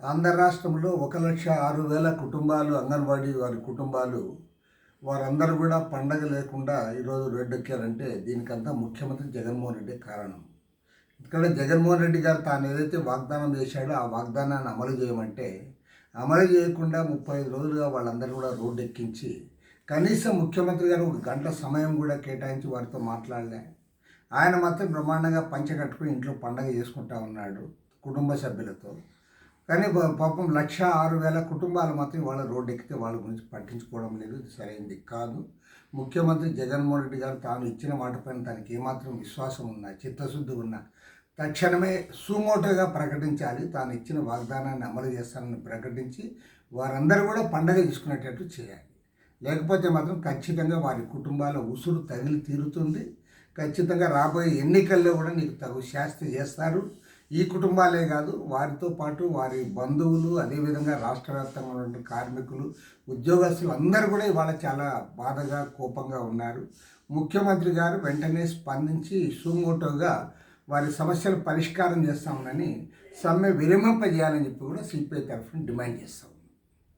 ఆంధ్ర రాష్ట్రంలో ఒక లక్ష ఆరు వేల కుటుంబాలు అంగన్వాడీ వారి కుటుంబాలు వారందరూ కూడా పండగ లేకుండా ఈరోజు రెడ్డెక్కారంటే దీనికంతా ముఖ్యమంత్రి జగన్మోహన్ రెడ్డి కారణం. ఇక్కడ జగన్మోహన్ రెడ్డి గారు తాను ఏదైతే వాగ్దానం చేశాడో ఆ వాగ్దానాన్ని అమలు చేయమంటే అమలు చేయకుండా ముప్పై ఐదు రోజులుగా వాళ్ళందరూ కూడా రోడ్డు ఎక్కించి కనీసం ముఖ్యమంత్రి గారు ఒక గంట సమయం కూడా కేటాయించి వారితో మాట్లాడలే. ఆయన మాత్రం బ్రహ్మాండంగా పంచ కట్టుకుని ఇంట్లో పండగ చేసుకుంటా ఉన్నాడు కుటుంబ సభ్యులతో. కానీ పాపం లక్ష ఆరు వేల కుటుంబాలు మాత్రం వాళ్ళ రోడ్డు ఎక్కితే వాళ్ళ గురించి పట్టించుకోవడం లేదు ఇది సరైనది కాదు. ముఖ్యమంత్రి జగన్మోహన్ రెడ్డి గారు తాను ఇచ్చిన మాట పైన తనకి ఏమాత్రం విశ్వాసం ఉన్నా చిత్తశుద్ధి ఉన్నా తక్షణమే సుమోటోగా ప్రకటించాలి. తాను ఇచ్చిన వాగ్దానాన్ని అమలు చేస్తానని ప్రకటించి వారందరూ కూడా పండగ తీసుకునేటట్టు చేయాలి. లేకపోతే మాత్రం ఖచ్చితంగా వారి కుటుంబాల ఉసురు తగిలి తీరుతుంది. ఖచ్చితంగా రాబోయే ఎన్నికల్లో కూడా నీకు తగు శాస్తి చేస్తారు. ఈ కుటుంబాలే కాదు వారితో పాటు వారి బంధువులు అదేవిధంగా రాష్ట్ర వ్యాప్తంగా ఉన్నటువంటి కార్మికులు ఉద్యోగస్తులు అందరూ కూడా ఇవాళ చాలా బాధగా కోపంగా ఉన్నారు. ముఖ్యమంత్రి గారు వెంటనే స్పందించి సుమోటోగా వారి సమస్యలు పరిష్కారం చేస్తామని సమ్మె విరమింపజేయాలని చెప్పి కూడా సిపిఐ తరఫున డిమాండ్ చేస్తాం.